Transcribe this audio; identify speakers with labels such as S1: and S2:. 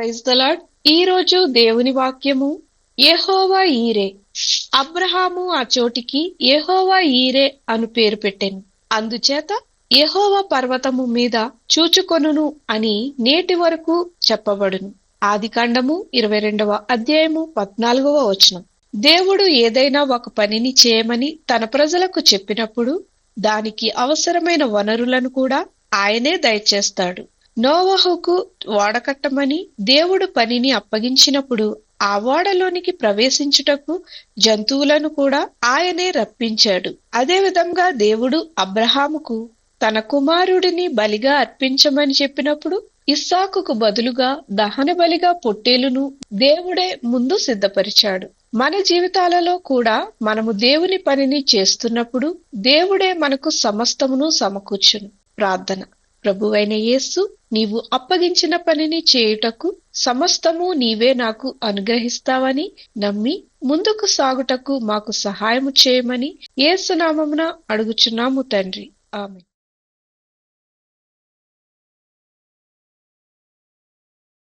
S1: Praise the ఈ రోజు దేవుని వాక్యము ఏహోవా ఈరే. అబ్రహాము ఆ చోటికి ఏహోవా ఈరే అను పేరు పెట్టెను. అందుచేత ఎహోవా పర్వతము మీద చూచుకొనును అని నేటి వరకు చెప్పబడును. ఆదికాండము ఇరవై రెండవ అధ్యాయము పద్నాలుగవ వచనం. దేవుడు ఏదైనా ఒక పనిని చేయమని తన ప్రజలకు చెప్పినప్పుడు దానికి అవసరమైన వనరులను కూడా ఆయనే దయచేస్తాడు. నోవహుకు వాడకట్టమని దేవుడు పనిని అప్పగించినప్పుడు ఆ ఓడలోనికి ప్రవేశించుటకు జంతువులను కూడా ఆయనే రప్పించాడు. అదేవిధంగా దేవుడు అబ్రహాముకు తన కుమారుడిని బలిగా అర్పించమని చెప్పినప్పుడు ఇస్సాకుకు బదులుగా దహన బలిగా పొట్టేలును దేవుడే ముందు సిద్ధపరిచాడు. మన జీవితాలలో కూడా మనము దేవుని పనిని చేస్తున్నప్పుడు దేవుడే మనకు సమస్తమును సమకూర్చును. ప్రార్థన. ప్రభువైన యేసు నీవు అప్పగించిన పనిని చేయుటకు సమస్తము నీవే నాకు అనుగ్రహిస్తావని నమ్మి ముందుకు సాగుటకు మాకు సహాయము చేయమని ఏసునామమున అడుగుచున్నాము తండ్రి. ఆమె